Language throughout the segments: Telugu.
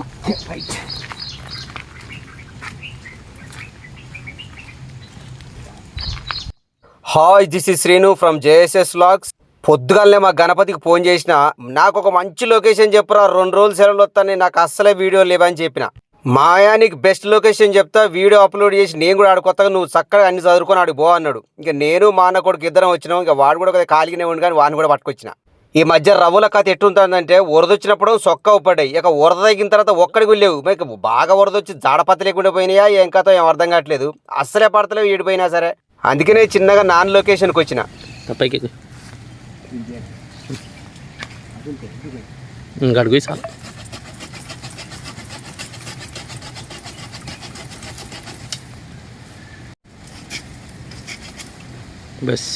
Okay right hi this is Srinu from JSS logs పొద్దుగాలనే మా గణపతికి ఫోన్ చేసిన. నాకు ఒక మంచి లొకేషన్ చెప్పరా రెండు రోజులు సెలవులు వస్తాయి నాకు అస్సలే వీడియో లేవని చెప్పిన. మాయానికి బెస్ట్ లొకేషన్ చెప్తా వీడియో అప్లోడ్ చేసి నేను కూడా ఆడు కొత్తగా నువ్వు చక్కగా అన్ని చదువుకొని ఆడికి పో అన్నాడు. ఇంకా నేను మా అన్న కొడుకు ఇద్దరం వచ్చినాం ఇంకా వాడు కూడా కొద్దిగా ఖాళీగానే ఉండి కానీ వాడిని కూడా పట్టుకొచ్చిన. ఈ మధ్య రవ్వుల కథ ఎట్టుంటుందంటే వరదొచ్చినప్పుడు సొక్క పడ్డాయి ఇక వరద తగిన తర్వాత ఒక్కడికి లేవు. మీకు బాగా వరదొచ్చి జాడపత్ర లేకుండా పోయినాయా? ఏం కథ ఏం అర్థం కావట్లేదు. అస్సలే పడతలేవు ఏడిపోయినా సరే. అందుకనే చిన్నగా నాన్ లొకేషన్కి వచ్చిన. పైకి బస్.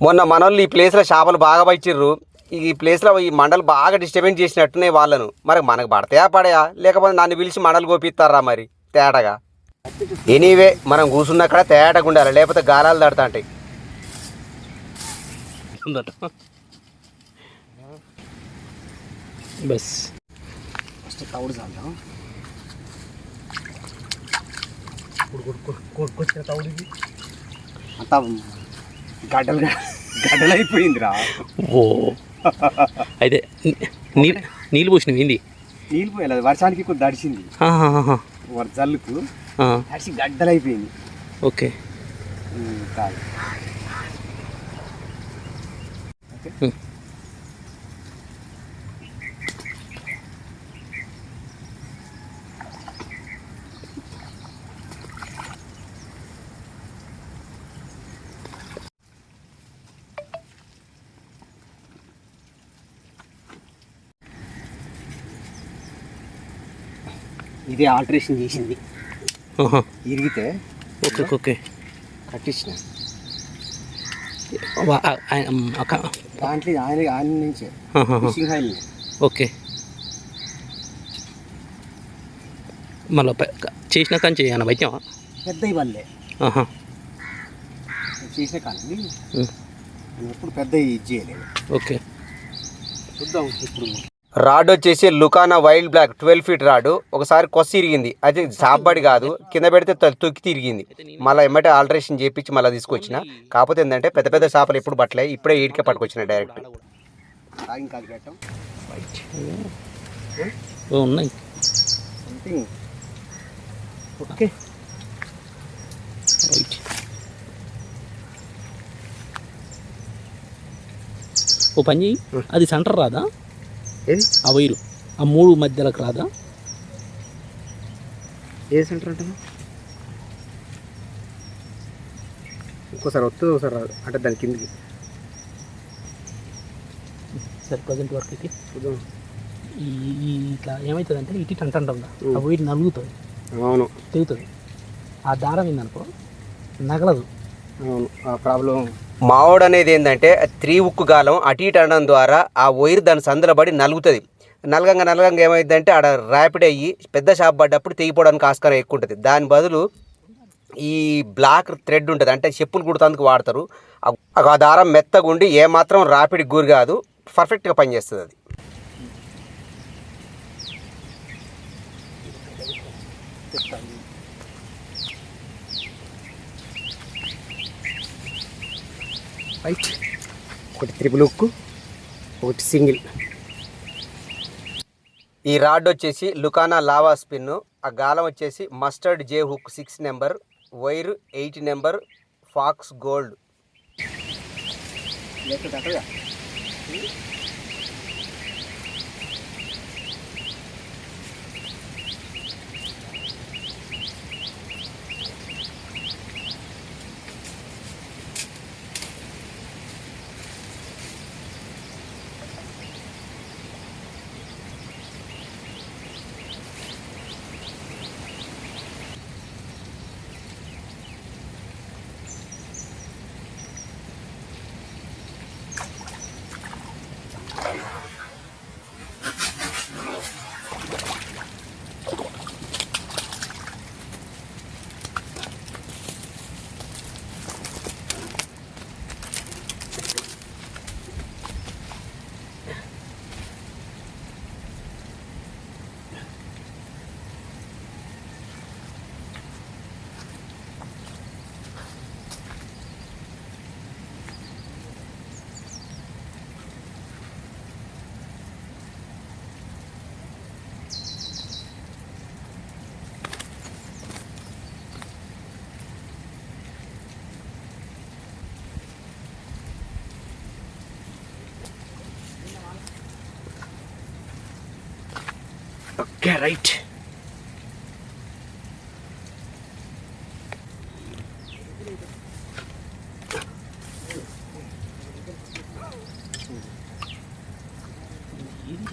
మొన్న మనోళ్ళు ఈ ప్లేస్లో చేపలు బాగా పచ్చిర్రు ఈ ప్లేస్లో ఈ మండలు బాగా డిస్టర్బెన్స్ చేసినట్టునే వాళ్ళను మరి మనకు పడతాయా పడయా లేకపోతే నన్ను పిలిచి మండలు కోపిస్తారా మరి తేటగా ఎనీవే మనం కూర్చున్నక్కడ తేటగా ఉండాలి లేకపోతే గాలాలు తడతా బస్ ఫస్ట్ గడ్డలు గడ్డలు అయిపోయిందిరా. ఓ. అయితే నీళ్ళు నీళ్ళు పోసినవి ఏంది? నీళ్ళు పోయలేదు వర్షానికి కొద్ది దడిచింది ఆహాహాహా. వర్ జల్లుకు ఆ, దడిచి గడ్డలు అయిపోయింది ఓకే. కాదు. ఇదే ఆల్టరేషన్ చేసింది. ఇరిగితే ఓకే ఓకే. కట్టించిన. దాంట్లో ఆయన ఆయన నుంచే. Fishing okay. మళ్ళీ చేసిన కానీ చేయను వైద్యం పెద్ద ఆహా. చేసిన కానీ ఎప్పుడు పెద్ద ఇది చేయలేదు. ఓకే. చూద్దాం ఇప్పుడు. రాడ్ వచ్చేసి లుకానా wild black twelve feet rod. ఒకసారి కొస్సి ఇరిగింది. అది సాబ్బడి కాదు. కింద పెడితే తొక్కి తిరిగింది. మళ్ళీ ఎమ్మటే ఆల్టరేషన్ చేపించి మళ్ళీ తీసుకొచ్చిన. కాకపోతే ఏంటంటే పెద్ద పెద్ద చేపలు ఎప్పుడు పట్టలే. ఇప్పుడే ఈడికే పట్టుకొచ్చిన డైరెక్ట్. ఉన్నాయి. Something okay. రైట్ ఓ పని చెయ్యి. అది సెంటర్ రాదా? ఆ వైరు. ఆ మూడు మధ్యలోకి రాదా? ఏ సెంటర్ అంటే ఇంకోసారి వస్తుంది ఒకసారి రాదు. అంటే దాని కిందికి. సరే ప్రజెంట్ వర్క్ అయితే చూద్దాం ఈ ఈ ఇట్లా ఏమవుతుందంటే ఇటు అంట ఉందా? ఆ వైరు నలుగుతుంది. అవును. తెగుతుంది ఆ దారం ఏందనుకో నగలదు. ప్రాబ్లం. మావోడ్ అనేది ఏంటంటే త్రీ ఉక్కు గాలం అటు ఇటు అనడం ద్వారా ఆ వైర్ దాని సందులో పడి నలుగుతుంది. నలగంగా నలగంగా ఏమైందంటే ఆడ ర్యాపిడ్ అయ్యి పెద్ద షాప్ పడ్డప్పుడు తెగిపోవడానికి ఆస్కారం ఎక్కువ ఉంటుంది దాని బదులు ఈ బ్లాక్ థ్రెడ్ ఉంటుంది అంటే చెప్పులు కుడుతందుకు వాడతారు. ఆ- దారం మెత్తగుండి ఏమాత్రం ర్యాపిడ్ గురి కాదు పర్ఫెక్ట్గా పనిచేస్తుంది అది. రైట్ ఒకటి త్రిపుల్ ఉక్కు ఒకటి సింగిల్ ఈ రాడ్ వచ్చేసి లుకానా లావా స్పిన్ ఆ గాలం వచ్చేసి Mustad J hook six number wire eight number fox gold. Okay right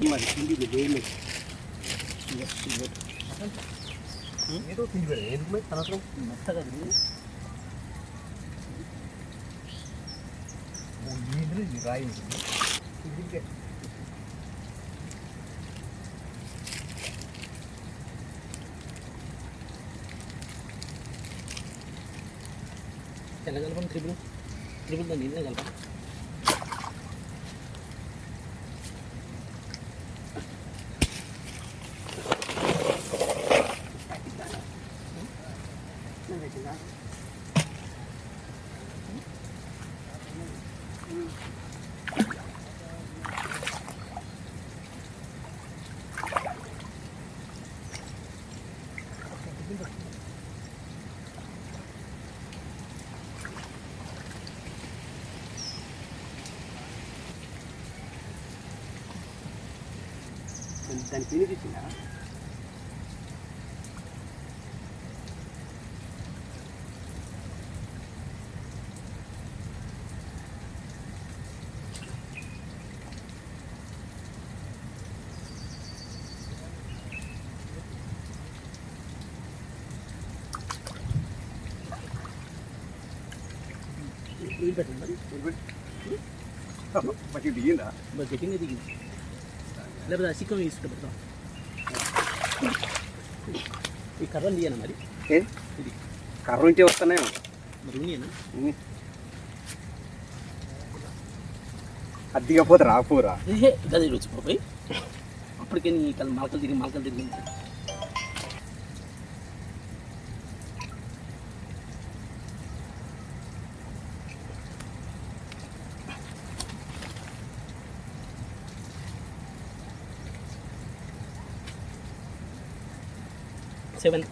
మరి పిండి వేయలే ఏదో పిండి పెడదు ఎందుకు మరి అనవసరం మెత్తగా ఏంటి ఇది ఎలా కలపండి త్రిపుల్ త్రిపుల్ దాన్ని ఇదే కలపండి దాని పిండి తెచ్చిందా ఇది పెట్టండి మంచిగా దిగిందా? గట్టిగా దిగింది. లేకపోతే ఆ సిక్కం వేసుకుంటే పెడతాం ఈ కర్రలు తీయనా మరి? ఇది. కర్ర నుంచే వస్తున్నాయి మరి ఉన్నాయనా అద్దిగా పోతే రాపోరా గది రుచి పోయి అప్పటికే నీ కల్ మలకలు తిరిగి మలకలు తిరిగి. सेवन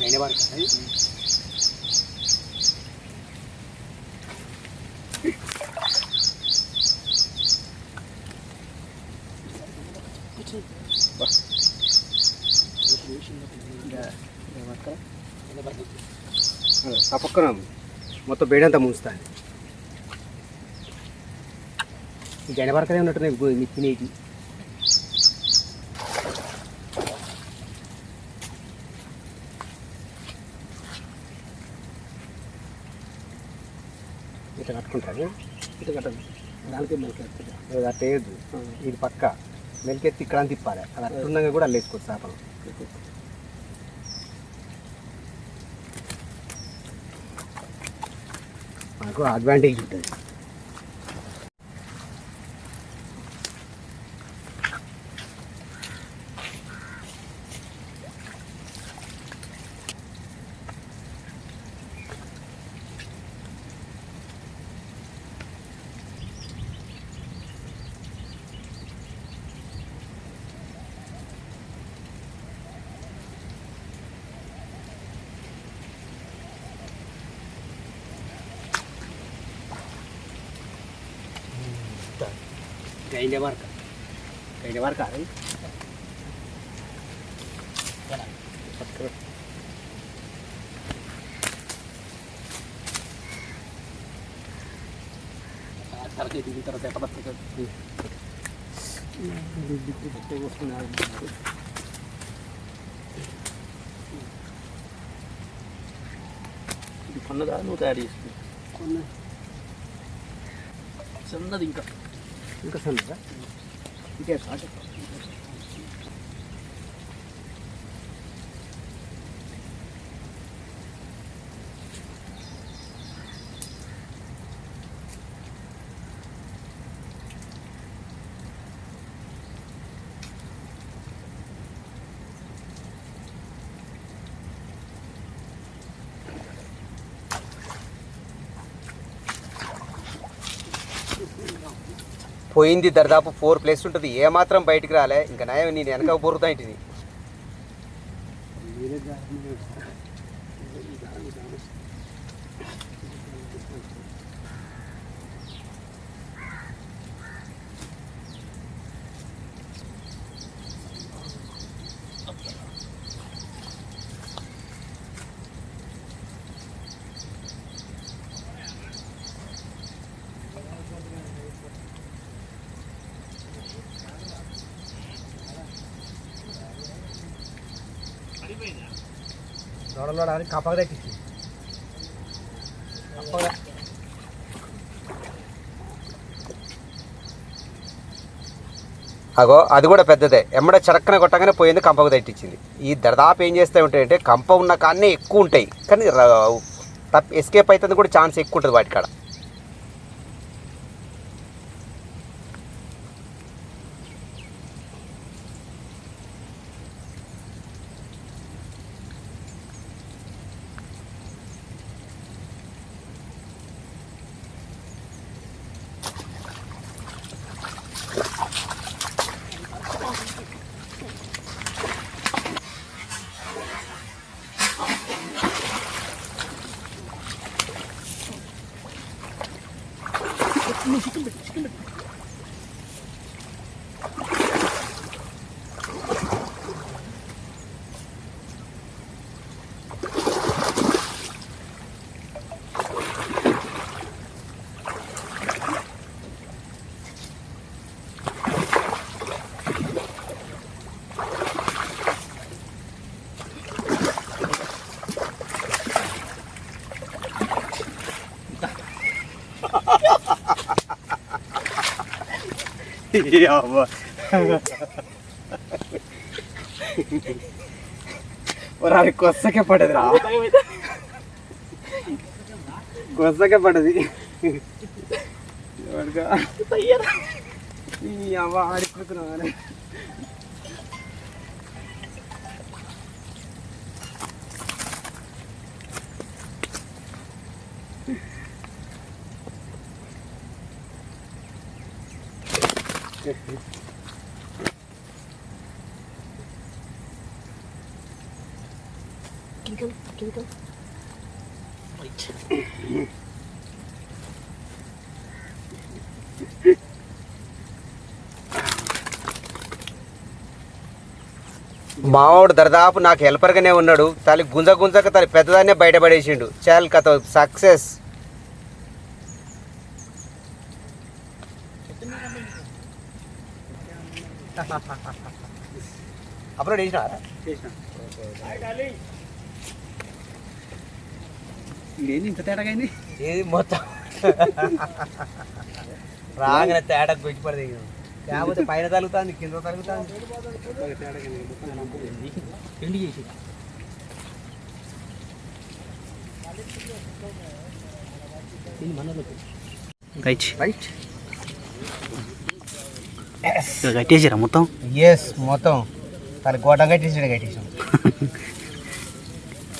धन्यवाद తప్పక్కన మొత్తం బేడంతా ముంచుతాను ఈ గైన వరకనే ఉన్నట్టున్నాయి మీ తినేటి ఇట్లా కట్టుకుంటారు ఇటు కట్టండి దానికే అట్లా వేయద్దు. ఇది పక్క. మెలికెత్తి ఇక్కడ తిప్పాలి. అది అట్లుండగా కూడా అల్లేసుకోవచ్చు చేపలు. మనకు అడ్వాంటేజ్ ఉంటుంది గైండే వరక గైండే వరక అది తరగతి దిగిన తర్వాత ఎక్కడ వస్తుంది ఇది కొన్నదా నువ్వు తయారు చేసుకుని చిన్నది ఇంకా ఇంకా సన్నదా ఇంకే సాట పోయింది దరిదాపు ఫోర్ ప్లేస్ ఉంటుంది. ఏమాత్రం బయటికి రాలే. ఇంకా నయం నేను వెనక బొరుతా ఇంటిది దొడలోడ కప్పగా కప్పగా అగో అది కూడా పెద్దదే. ఎమ్మడ చరక్కన కొట్టగానే పోయింది కంపకు తట్టించింది. ఈ దరిదాపు ఏం చేస్తూ ఉంటాయంటే కంప ఉన్న కాన్నే ఎక్కువ ఉంటాయి. కానీ తప్ప ఎస్కేప్ అవుతుంది కూడా ఛాన్స్ ఎక్కువ ఉంటుంది వాటికాడ. 시큰배 시큰배 시큰배 ఒరాలి కొత్తకే పడదు. రా కొత్తకే పడది ఎవరిగా ఈ అవ్వ ఆడిపోతున్నావు మావాడు దరిదాపు నాకు హెల్పర్గానే ఉన్నాడు. తల్లి గుంజ గుంజక తల్లి పెద్దదాన్నే బయటపడేసిండు. చాలు కథ సక్సెస్. అప్లోడ్ చేసినా చేసిన. ఇదేంటి ఇంత తేడాగా అయింది ఏది మొత్తం? రాగానే తేడా గుచ్చి పడదు లేకపోతే పైన తలుగుతుంది కింద తలుగుతుంది. ఎండి చేసి. రైట్ రైట్ ఇక కట్టేసారా మొత్తం? ఎస్ మొత్తం. తన గోడ కట్టేసాడు కట్టేసాం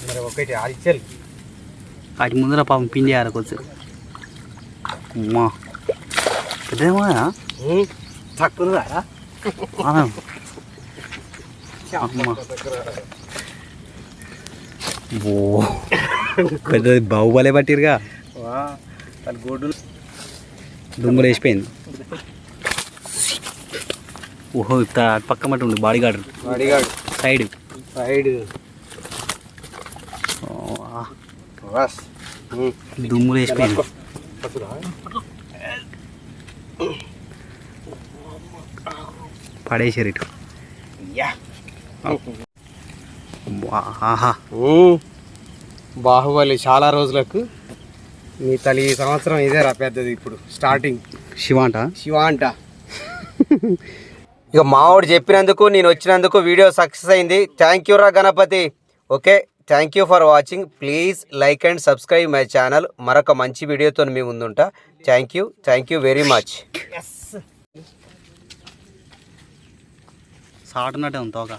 మరి ఒకటి అరిచల్ వాటి ముందర పాపం పిండి ఆరకొచ్చు అమ్మా. పెద్దమా తక్కువ అమ్మా. ఓ. పెద్దది బాహుబలే పట్టిరుగా గోడ్డు దుమ్ములు వేసిపోయింది. ఓహో పక్క మట్టి ఉంది బాడీ గార్డ్ అడిగాడు సైడ్ సైడ్ బస్ దుమ్ములు వేసిపోయింది పడేసారు ఇటు. ఆహా. బాహుబలి చాలా రోజులకు మీ తల్లి సంవత్సరం ఇదే రా పెద్దది ఇప్పుడు స్టార్టింగ్ శివ అంట శివ అంట ఇక మావాడు చెప్పినందుకు నేను వచ్చినందుకు వీడియో సక్సెస్ అయింది. థ్యాంక్ యూ రా Ganapathi. Okay thank you for watching please like and subscribe my channel మరొక మంచి వీడియోతో మీ ముందుంటా. Thank you thank you very much సాటున్నట్టే ఉంది తోక.